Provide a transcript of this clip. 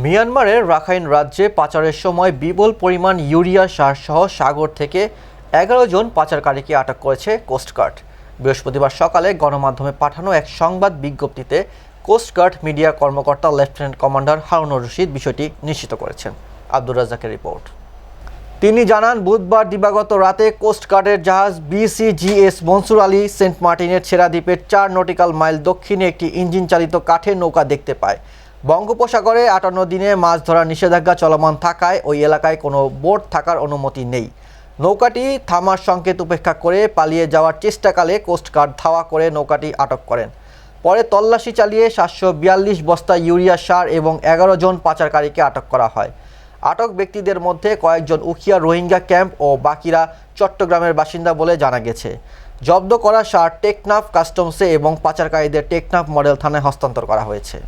মিয়ানমারের রাখাইন রাজ্যে পাচারের সময় বিপুল পরিমাণ ইউরিয়া সার সহ সাগর থেকে এগারো জন পাচারকারীকে আটক করেছে কোস্টগার্ড বৃহস্পতিবার সকালে গণমাধ্যমে পাঠানো এক সংবাদ বিজ্ঞপ্তিতে কোস্টগার্ড মিডিয়া কর্মকর্তা লেফটেন্যান্ট কমান্ডার হারুনুর রশিদ বিষয়টি নিশ্চিত করেছেন। আব্দুর রাজ্জাকের রিপোর্ট। তিনি জানান, বুধবার দিবাগত রাতে কোস্টগার্ডের জাহাজ বিসিজিএস মনসুর আলী সেন্ট মার্টিনের ছেড়া দ্বীপের চার নটিক্যাল মাইল দক্ষিণে একটি ইঞ্জিন চালিত কাঠের নৌকা দেখতে পায়। বঙ্গোপসাগরে আটান্ন দিনে মাছ ধরার নিষেধাজ্ঞা চলমান থাকায় ওই এলাকায় কোনো বোট থাকার অনুমতি নেই। নৌকাটি থামার সংকেত উপেক্ষা করে পালিয়ে যাওয়ার চেষ্টাকালে কোস্টগার্ড ধাওয়া করে নৌকাটি আটক করেন। পরে তল্লাশি চালিয়ে সাতশো বিয়াল্লিশ বস্তা ইউরিয়া সার এবং এগারো জন পাচারকারীকে আটক করা হয়। আটক ব্যক্তিদের মধ্যে কয়েকজন উখিয়া রোহিঙ্গা ক্যাম্প ও বাকিরা চট্টগ্রামের বাসিন্দা বলে জানা গেছে। জব্দ করা সার টেকনাফ কাস্টমসে এবং পাচারকারীদের টেকনাফ মডেল থানায় হস্তান্তর করা হয়েছে।